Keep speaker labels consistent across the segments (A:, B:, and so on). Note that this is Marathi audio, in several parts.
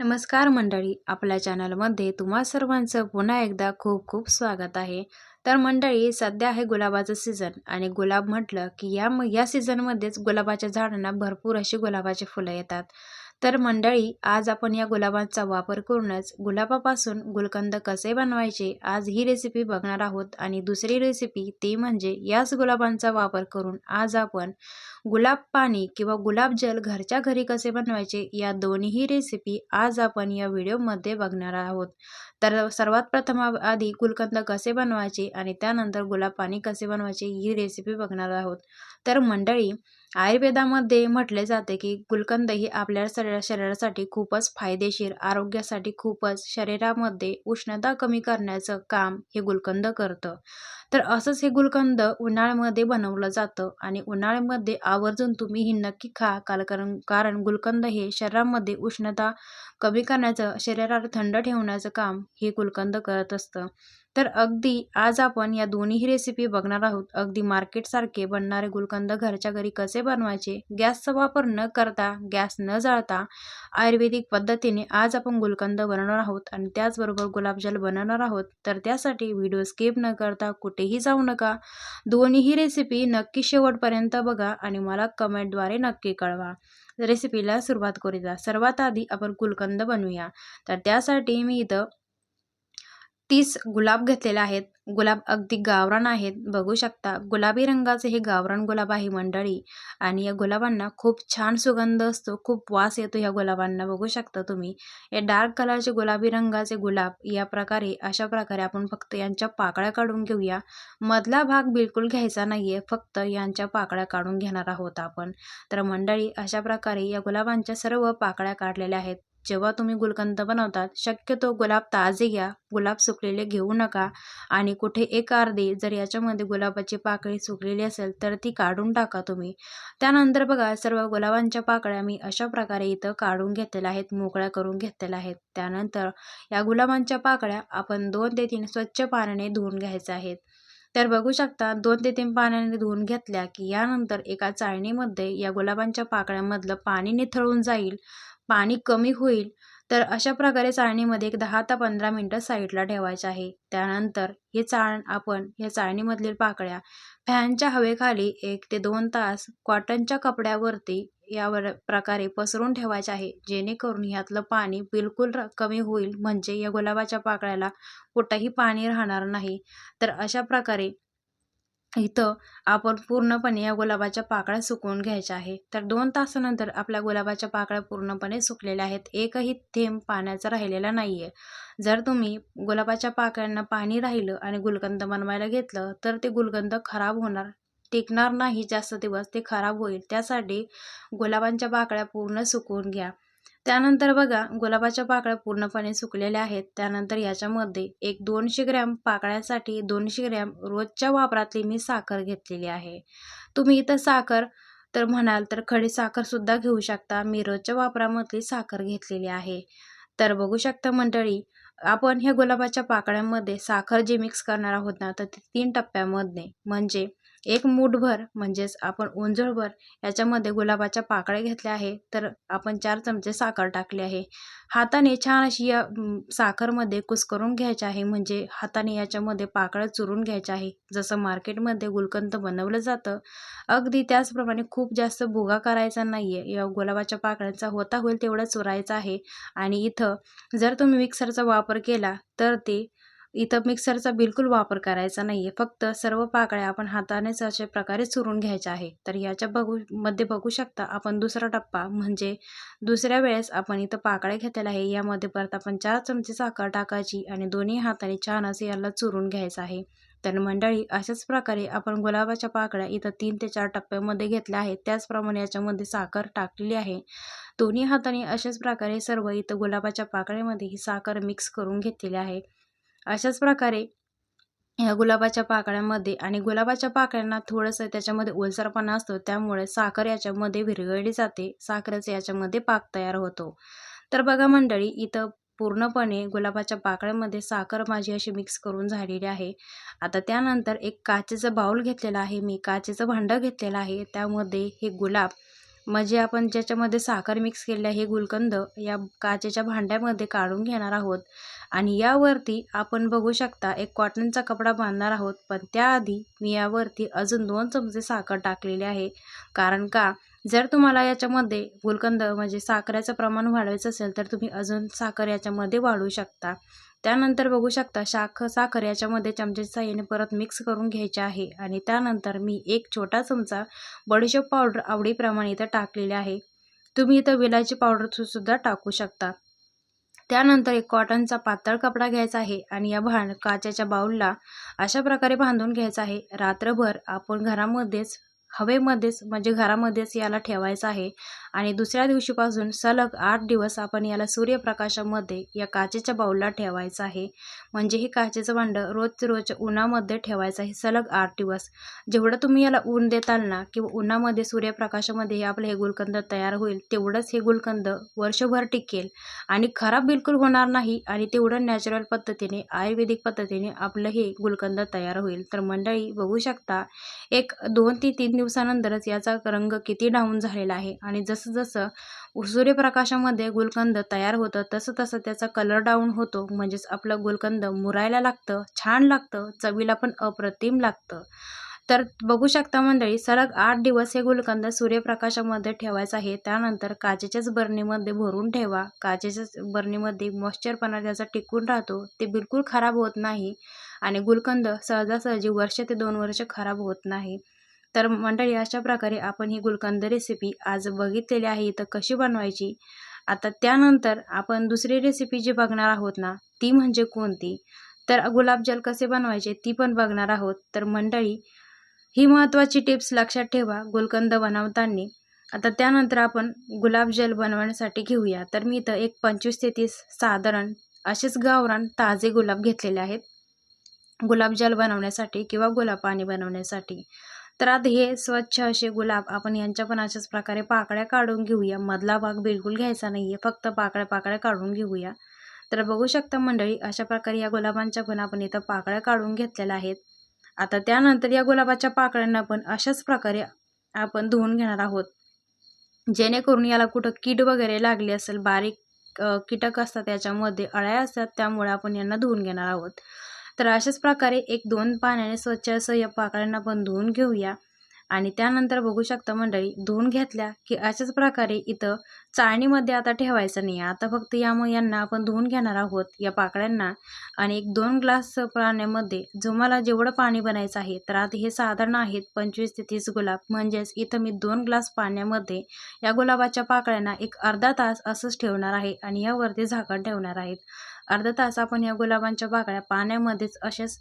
A: नमस्कार मंडळी आपल्या चॅनलमध्ये तुम्हा सर्वांचं पुन्हा एकदा खूप खूप स्वागत आहे. तर मंडळी सध्या आहे गुलाबाचं सीझन आणि गुलाब म्हटलं की या म या सीझनमध्येच गुलाबाच्या झाडांना भरपूर अशी गुलाबाची फुलं येतात. तर मंडळी आज आपण या गुलाबांचा वापर करूनच गुलाबापासून गुलकंद कसे बनवायचे आज ही रेसिपी बघणार आहोत. आणि दुसरी रेसिपी ती म्हणजे याच गुलाबांचा वापर करून आज आपण गुलाब पाणी किंवा गुलाबजल घरच्या घरी कसे बनवायचे या दोन्हीही रेसिपी आज आपण या व्हिडिओमध्ये बघणार आहोत. तर सर्वात प्रथम आधी गुलकंद कसे बनवायचे आणि त्यानंतर गुलाब पाणी कसे बनवायचे ही रेसिपी बघणार आहोत. तर मंडळी आयुर्वेदामध्ये म्हटले जाते की गुलकंद ही आपल्या शरीर शरीरासाठी खूपच फायदेशीर आरोग्यासाठी खूपच शरीरामध्ये उष्णता कमी करण्याचं काम हे गुलकंद करतं. तर असंच हे गुलकंद उन्हाळ्यामध्ये बनवलं जातं आणि उन्हाळ्यामध्ये आवर्जून तुम्ही ही नक्की खा कारण कारण गुलकंद हे शरीरामध्ये उष्णता कमी करण्याचं शरीराला थंड ठेवण्याचं काम हे गुलकंद करत असतं. तर अगदी आज आपण या दोन्ही रेसिपी बघणार आहोत. अगदी मार्केटसारखे बनणारे गुलकंद घरच्या घरी कसे बनवायचे गॅसचा वापर न करता गॅस न जाळता आयुर्वेदिक पद्धतीने आज आपण गुलकंद बनवणार आहोत आणि त्याचबरोबर गुलाबजल बनवणार आहोत. तर त्यासाठी व्हिडिओ स्किप न करता कुठे कुठेही जाऊ नका. दोन्हीही रेसिपी नक्की शेवटपर्यंत बघा आणि मला कमेंटद्वारे नक्की कळवा. रेसिपीला सुरुवात करूया. सर्वात आधी आपण गुलकंद बनवूया. तर त्यासाठी मी इथं तीस गुलाब घेतलेले आहेत. गुलाब अगदी गावरान आहेत. बघू शकता गुलाबी रंगाचे हे गावरान गुलाब आहे मंडळी. आणि या गुलाबांना खूप छान सुगंध असतो खूप वास येतो ह्या गुलाबांना. बघू शकता तुम्ही. या डार्क कलरचे गुलाबी रंगाचे गुलाब या प्रकारे अशा प्रकारे आपण फक्त यांच्या पाकळ्या काढून घेऊया. मधला भाग बिलकुल घ्यायचा नाहीये फक्त यांच्या पाकळ्या काढून घेणार आहोत आपण. तर मंडळी अशा प्रकारे या गुलाबांच्या सर्व पाकळ्या काढलेल्या आहेत. जेव्हा तुम्ही गुलकंद बनवतात शक्यतो गुलाब ताजे घ्या गुलाब सुकलेले घेऊ नका आणि कुठे एक अर्धी जर याच्यामध्ये गुलाबाची पाकळी सुकलेली असेल तर ती काढून टाका तुम्ही. त्यानंतर बघा सर्व गुलाबांच्या पाकळ्या मी अशा प्रकारे इथं काढून घेतलेल्या आहेत मोकळ्या करून घेतलेल्या आहेत. त्यानंतर या गुलाबांच्या पाकळ्या आपण दोन ते तीन स्वच्छ पाण्याने धुवून घ्यायच्या आहेत. तर बघू शकता दोन ते तीन पाण्याने धुवून घेतल्या की यानंतर एका चाळणीमध्ये या गुलाबांच्या पाकळ्यामधलं पाणी निथळून जाईल. पाणी कमी होईल तर अशा प्रकारे चाळणीमध्ये एक दहा ते पंधरा मिनटं साईडला ठेवायचं आहे. त्यानंतर हे चाळण आपण या चाळणीमधील पाकळ्या फॅनच्या हवेखाली एक ते दोन तास कॉटनच्या कपड्यावरती यावर प्रकारे पसरून ठेवायचे आहे जेणेकरून ह्यातलं पाणी बिलकुल कमी होईल. म्हणजे या गुलाबाच्या पाकळ्याला कुठंही पाणी राहणार नाही. तर अशा प्रकारे इथं आपण पूर्णपणे या गुलाबाच्या पाकळ्या सुकवून घ्यायच्या आहे. तर दोन तासानंतर आपल्या गुलाबाच्या पाकळ्या पूर्णपणे सुकलेल्या आहेत. एकही थेंब पाण्याचा राहिलेला नाही आहे जर तुम्ही गुलाबाच्या पाकळ्यांना पाणी राहिलं आणि गुलकंद बनवायला घेतलं तर ते गुलकंद खराब होणार टिकणार नाही. जास्त दिवस ते खराब होईल. त्यासाठी गुलाबांच्या पाकळ्या पूर्ण सुकवून घ्या. त्यानंतर बघा गुलाबाच्या पाकळ्या पूर्णपणे सुकलेल्या आहेत. त्यानंतर याच्यामध्ये एक दोनशे ग्रॅम पाकळ्यासाठी दोनशे ग्रॅम रोजच्या वापरातली मी साखर घेतलेली आहे. तुम्ही इथं साखर तर म्हणाल तर खडी साखरसुद्धा घेऊ शकता. मी रोजच्या वापरामधली साखर घेतलेली आहे. तर बघू शकता मंडळी आपण ह्या गुलाबाच्या पाकळ्यांमध्ये साखर जे मिक्स करणार आहोत ना तर ते तीन टप्प्यामध्ये म्हणजे एक मूठभर म्हणजेच आपण ओंजळभर याच्यामध्ये गुलाबाच्या पाकळ्या घेतल्या आहे तर आपण चार चमचे साखर टाकली आहे. हाताने छान अशी या साखरमध्ये कुस्करून घ्यायचे आहे म्हणजे हाताने याच्यामध्ये पाकळ्या चुरून घ्यायच्या आहे. जसं मार्केटमध्ये गुलकंद बनवलं जातं अगदी त्याचप्रमाणे खूप जास्त भुगा करायचा नाही आहे या गुलाबाच्या पाकळ्यांचा होता होईल तेवढा चुरायचा आहे. आणि इथं जर तुम्ही मिक्सरचा वापर केला तर ते इथं मिक्सरचा बिलकुल वापर करायचा नाही आहे फक्त सर्व पाकळ्या आपण हातानेच अशा प्रकारे चुरून घ्यायच्या आहे. तर याच्या बघू मध्ये बघू शकता आपण दुसरा टप्पा म्हणजे दुसऱ्या वेळेस आपण इथं पाकळ्या घेतलेल्या आहे. यामध्ये परत आपण चार चमचे साखर टाकायची आणि दोन्ही हाताने छान असे याला चुरून घ्यायचं आहे. तर मंडळी अशाच प्रकारे आपण गुलाबाच्या पाकळ्या इथं तीन ते चार टप्प्यामध्ये घेतल्या आहेत. त्याचप्रमाणे याच्यामध्ये साखर टाकलेली आहे. दोन्ही हाताने अशाच प्रकारे सर्व इथं गुलाबाच्या पाकळ्यामध्ये ही साखर मिक्स करून घेतलेली आहे. अशाच प्रकारे ह्या गुलाबाच्या पाकळ्यामध्ये आणि गुलाबाच्या पाकळ्यांना थोडंसं त्याच्यामध्ये ओलसरपणा असतो त्यामुळे साखर याच्यामध्ये विरघळली जाते साखरेचं याच्यामध्ये पाक तयार होतो. तर बघा मंडळी इथं पूर्णपणे गुलाबाच्या पाकळ्यामध्ये साखर माझी अशी मिक्स करून झालेली आहे. आता त्यानंतर एक काचेचं बाऊल घेतलेलं आहे मी काचेचं भांडं घेतलेलं आहे. त्यामध्ये हे गुलाब म्हणजे आपण ज्याच्यामध्ये साखर मिक्स केले आहे हे गुलकंद या काचेच्या भांड्यामध्ये काढून घेणार आहोत. आणि यावरती आपण बघू शकता एक कॉटनचा कपडा बांधणार आहोत. पण त्याआधी मी यावरती अजून दोन चमचे साखर टाकलेले आहे. कारण का? जर तुम्हाला याच्यामध्ये गुलकंद म्हणजे साखरेचं प्रमाण वाढवायचं असेल तर तुम्ही अजून साखर याच्यामध्ये वाढवू शकता. त्यानंतर बघू शकता शाख साखर याच्यामध्ये चमच्याच्या साह्याने परत मिक्स करून घ्यायचे आहे. आणि त्यानंतर मी एक छोटा चमचा बडीशेप पावडर आवडीप्रमाणे इथं टाकलेले आहे. तुम्ही इथं विलायची पावडर सुद्धा टाकू शकता. त्यानंतर एक कॉटनचा पातळ कपडा घ्यायचा आहे आणि या भांड काचेच्या बाऊलला अशा प्रकारे बांधून घ्यायचा आहे. रात्रभर आपण घरामध्येच हवेमध्येच म्हणजे घरामध्येच याला ठेवायचं आहे. आणि दुसऱ्या दिवशीपासून सलग आठ दिवस आपण याला सूर्यप्रकाशामध्ये या काचेच्या बाऊलला ठेवायचं आहे. म्हणजे हे काचेचं भांडं रोज रोज उन्हामध्ये ठेवायचं आहे सलग आठ दिवस. जेवढं तुम्ही याला ऊन देताल ना किंवा उन्हामध्ये सूर्यप्रकाशामध्ये हे आपलं हे गुलकंद तयार होईल तेवढंच हे गुलकंद वर्षभर टिकेल. आणि खराब बिलकुल होणार नाही आणि तेवढं नॅचरल पद्धतीने आयुर्वेदिक पद्धतीने आपलं हे गुलकंद तयार होईल. तर मंडळी बघू शकता एक दोन ते तीन दिवसानंतरच याचा रंग किती डाऊन झालेला आहे. आणि जसं जसं सूर्यप्रकाशामध्ये गुलकंद तयार होतं तसं तसं त्याचा कलर डाऊन होतो. म्हणजेच आपलं गुलकंद मुरायला लागतं छान लागतं चवीला पण अप्रतिम लागतं. तर बघू शकता मंडळी सलग आठ दिवस हे गुलकंद सूर्यप्रकाशामध्ये ठेवायचं आहे. त्यानंतर काचेच्याच बरणीमध्ये भरून ठेवा. काचेच्याच बरणीमध्ये मॉइश्चरपणा त्याचा टिकून राहतो. ते बिलकुल खराब होत नाही. आणि गुलकंद सहजासहजी वर्ष ते दोन वर्ष खराब होत नाही. तर मंडळी अशा प्रकारे आपण ही गुलकंद रेसिपी आज बघितलेली आहे. इथं कशी बनवायची? आता त्यानंतर आपण दुसरी रेसिपी जी बघणार आहोत ना ती म्हणजे कोणती? तर गुलाबजल कसे बनवायचे ती पण बघणार आहोत. तर मंडळी ही महत्त्वाची टिप्स लक्षात ठेवा गुलकंद बनवताना. आता त्यानंतर आपण गुलाबजल बनवण्यासाठी घेऊया. तर मी इथं एक पंचवीस ते तीस साधारण असेच गावरान ताजे गुलाब घेतलेले आहेत. गुलाबजल बनवण्यासाठी किंवा गुलाब पाणी बनवण्यासाठी. तर हे स्वच्छ असे गुलाब आपण यांच्या पण अशाच प्रकारे पाकळ्या काढून घेऊया. मधला भाग बिलकुल घ्यायचा नाही आहे फक्त पाकळ्या पाकळ्या काढून घेऊया. तर बघू शकता मंडळी अशा प्रकारे या गुलाबांच्या पण आपण इथं पाकळ्या काढून घेतलेल्या आहेत. आता त्यानंतर या गुलाबाच्या पाकळ्यांना पण अशाच प्रकारे आपण धुवून घेणार आहोत. जेणेकरून याला कुठं कीड वगैरे लागली असेल बारीक कीटक असतात त्याच्यामध्ये अळ्या असतात त्यामुळे आपण यांना धुवून घेणार आहोत. तर अशाच प्रकारे एक दोन पाण्याने स्वच्छ असं या पाकळ्यांना पण धुवून घेऊया. आणि त्यानंतर बघू शकता मंडळी धुवून घेतल्या की अशाच प्रकारे इथं चाळणीमध्ये आता ठेवायचं नाही. आता फक्त यामुळे यांना आपण धुवून घेणार आहोत या पाकळ्यांना. आणि एक दोन ग्लास पाण्यामध्ये जो मला जेवढं पाणी बनायचं आहे तर आता हे साधारण आहेत पंचवीस ते तीस गुलाब. म्हणजेच इथं मी दोन ग्लास पाण्यामध्ये या गुलाबाच्या पाकळ्यांना एक अर्धा तास असंच ठेवणार आहे आणि यावरती झाकण ठेवणार आहेत. अर्धा तास आपण या गुलाबांच्या पाकळ्या पाण्यामध्येच असेच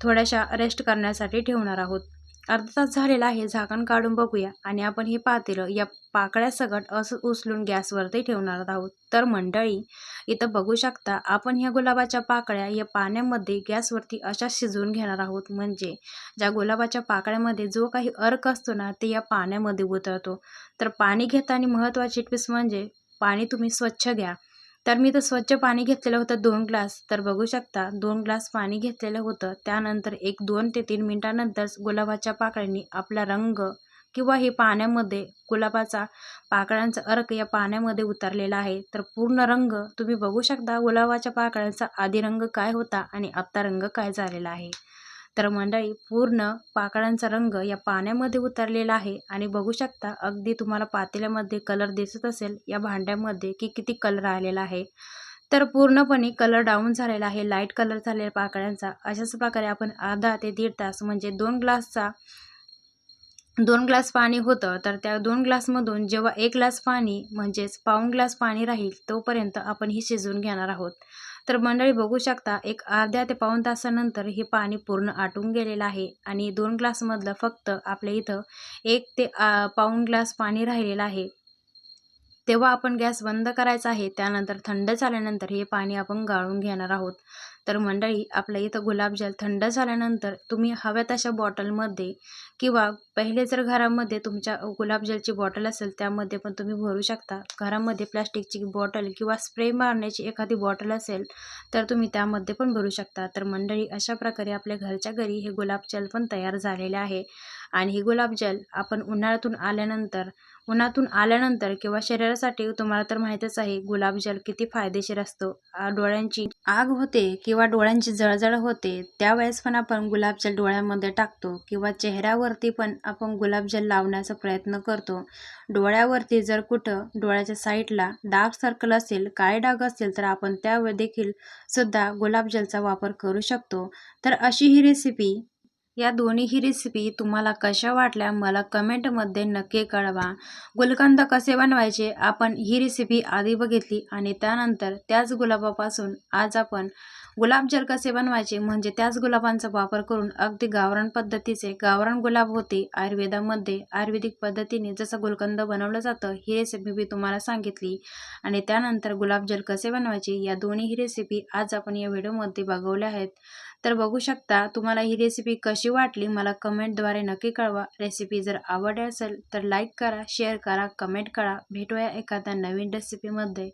A: थोड्याशा रेस्ट करण्यासाठी ठेवणार आहोत. अर्धा तास झालेला आहे झाकण काढून बघूया. आणि आपण हे पातेलं या पाकळ्या सगट असं उचलून गॅसवरती ठेवणार आहोत. तर मंडळी इथं बघू शकता आपण ह्या गुलाबाच्या पाकळ्या या पाण्यामध्ये गॅसवरती अशा शिजवून घेणार आहोत. म्हणजे ज्या गुलाबाच्या पाकळ्यामध्ये जो काही अर्क असतो ना ते या पाण्यामध्ये उतरतो. तर पाणी घेताना महत्त्वाची टिप्स म्हणजे पाणी तुम्ही स्वच्छ घ्या. तर मी तर स्वच्छ पाणी घेतलेलं होतं दोन ग्लास. तर बघू शकता दोन ग्लास पाणी घेतलेलं होतं. त्यानंतर एक दोन ते तीन मिनटानंतर गुलाबाच्या पाकळ्यांनी आपला रंग किंवा हे पाण्यामध्ये गुलाबाचा पाकळ्यांचा अर्क या पाण्यामध्ये उतरलेला आहे. तर पूर्ण रंग तुम्ही बघू शकता गुलाबाच्या पाकळ्यांचा आधी रंग काय होता आणि आत्ता रंग काय झालेला आहे. तर मंडळी पूर्ण पाकळ्यांचा रंग या पाण्यामध्ये उतरलेला आहे आणि बघू शकता अगदी तुम्हाला पातेल्यामध्ये कलर दिसत असेल या भांड्यामध्ये की किती कलर आलेला आहे. तर पूर्णपणे कलर डाऊन झालेला आहे लाइट कलर झालेला पाकळ्यांचा. अशाच प्रकारे आपण अर्धा ते दीड तास म्हणजे दोन ग्लासचा दोन ग्लास पाणी होतं तर त्या दोन ग्लासमधून जेव्हा एक ग्लास पाणी म्हणजेच पाऊण ग्लास पाणी राहील तोपर्यंत आपण ही शिजवून घेणार आहोत. तर मंडळी बघू शकता एक अर्ध्या ते पाऊण तासानंतर हे पाणी पूर्ण आटून गेलेलं आहे आणि दोन ग्लासमधलं फक्त आपल्या इथं एक ते पाऊण ग्लास पाणी राहिलेलं आहे. तेव्हा आपण गॅस बंद करायचा आहे त्यानंतर थंड झाल्यानंतर हे पाणी आपण गाळून घेणार आहोत. तर मंडळी आपल्या इथं गुलाबजल थंड झाल्यानंतर तुम्ही हव्या तशा बॉटलमध्ये किंवा पहिले जर घरामध्ये तुमच्या गुलाबजलची बॉटल असेल त्यामध्ये पण तुम्ही भरू शकता. घरामध्ये प्लॅस्टिकची बॉटल किंवा स्प्रे मारण्याची एखादी बॉटल असेल तर तुम्ही त्यामध्ये पण भरू शकता. तर मंडळी अशा प्रकारे आपल्या घरच्या घरी हे गुलाबजल पण तयार झालेले आहे. आणि हे गुलाबजल आपण उन्हाळ्यातून आल्यानंतर उन्हातून आल्यानंतर किंवा शरीरासाठी तुम्हाला तर माहीतच आहे गुलाबजल किती फायदेशीर असतो. डोळ्यांची आग होते किंवा डोळ्यांची जळजळ होते त्यावेळेस पण आपण गुलाबजल डोळ्यामध्ये टाकतो किंवा चेहऱ्यावरती पण आपण गुलाबजल लावण्याचा प्रयत्न करतो. डोळ्यावरती जर कुठं डोळ्याच्या साईडला डार्क सर्कल असेल काळे डाग असेल तर आपण त्यावर देखील सुद्धा गुलाबजलचा वापर करू शकतो. तर अशी ही रेसिपी या दोन्हीही रेसिपी तुम्हाला कशा वाटल्या मला कमेंटमध्ये नक्की कळवा. गुलकंद कसे बनवायचे आपण ही रेसिपी आधी बघितली आणि त्यानंतर त्याच गुलाबापासून आज आपण गुलाबजल कसे बनवायचे म्हणजे त्याच गुलाबांचा वापर करून अगदी गावरान पद्धतीचे गावरान गुलाब होते. आयुर्वेदामध्ये आयुर्वेदिक पद्धतीने जसं गुलकंद बनवलं जातं ही रेसिपी मी तुम्हाला सांगितली. आणि त्यानंतर गुलाबजल कसे बनवायचे या दोन्ही रेसिपी आज आपण या व्हिडिओमध्ये बघवल्या आहेत. तर बघू शकता तुम्हाला ही रेसिपी कशी वाटली मला कमेंटद्वारे नक्की कळवा. रेसिपी जर आवडली असेल तर लाईक करा शेअर करा कमेंट करा. भेटूया एखाद्या नवीन रेसिपीमध्ये